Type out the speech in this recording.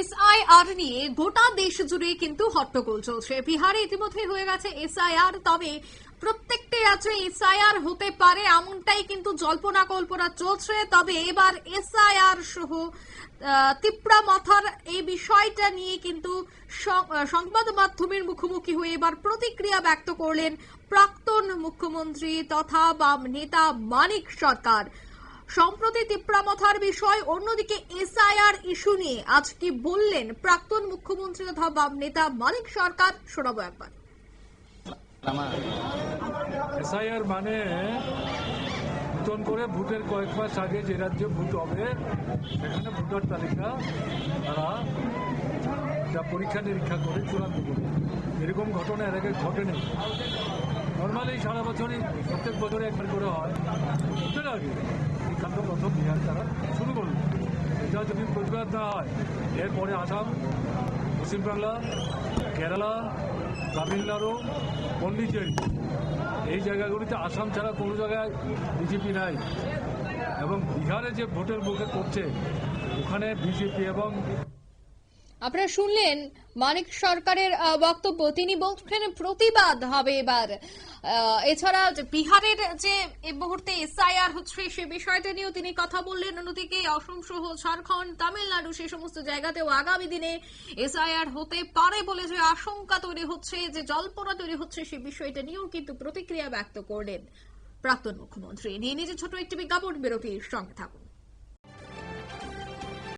SIR নিয়ে গোটা দেশ জুড়ে কিন্তু হট্টগোল চলছে। বিহারে ইতিমধ্যে হয়ে গেছে এসআইআর তবে প্রত্যেকটি রাজ্যে এসআইআর হতে পারে, এমনটাই কিন্তু জল্পনা কল্পনা চলছে। তবে এবার এসআইআর সহ তিপ্রা মাথার এই বিষয়টা নিয়ে কিন্তু সংবাদ মাধ্যমের মুখোমুখি হয়ে এবার প্রতিক্রিয়া ব্যক্ত করলেন প্রাক্তন মুখ্যমন্ত্রী তথা বাম নেতা মানিক সরকার। সম্প্রতি তিপ্রামথার বিষয়, অন্যদিকে এসআইআর ইস্যু নিয়ে আজ কি বললেন প্রাক্তন মুখ্যমন্ত্রী তথা বাম নেতা মানিক সরকার। শোনাবো একবার। এসআইআর মানে নতুন করে ভোটের কয়েক মাস আগে যে রাজ্যে ভোট হবে, সেখানে ভোটার তালিকা তারা যা পরীক্ষা নিরীক্ষা করে চূড়ান্ত করবে এরকম ঘটনা এর আগে ঘটেনি। নর্মালি সারা বছরই, প্রত্যেক বছরে একবার করে হয়। কাণ্ড বিহার তারা শুরু করল এটা যদি প্রতিবাদ না হয়। এরপরে আসাম পশ্চিমবাংলা কেরালা, তামিলনাড়ু, পন্ডিচেরি। এই জায়গাগুলিতে আসাম ছাড়া কোনো জায়গায় বিজেপি নাই। এবং বিহারে যে ভোটের মুখে করছে ওখানে বিজেপি এবং আপনারা শুনলেন মানিক সরকারের বক্তব্য। তিনি বলছেন, প্রতিবাদ হবে এবার। এছাড়া বিহারের যে এই মুহূর্তে এসআইআর হচ্ছে, সে বিষয়টা নিয়েও তিনি কথা বললেন। অন্যদিকে অসম সহ ঝাড়খণ্ড, তামিলনাড়ু, সে সমস্ত জায়গাতেও আগামী দিনে এসআইআর হতে পারে বলে যে আশঙ্কা তৈরি হচ্ছে, যে জল্পনা তৈরি হচ্ছে, সে বিষয়টা নিয়েও কিন্তু প্রতিক্রিয়া ব্যক্ত করলেন প্রাক্তন মুখ্যমন্ত্রী। নিয়ে নিজে ছোট একটি বিজ্ঞাপন, বিরতির সঙ্গে থাকুন।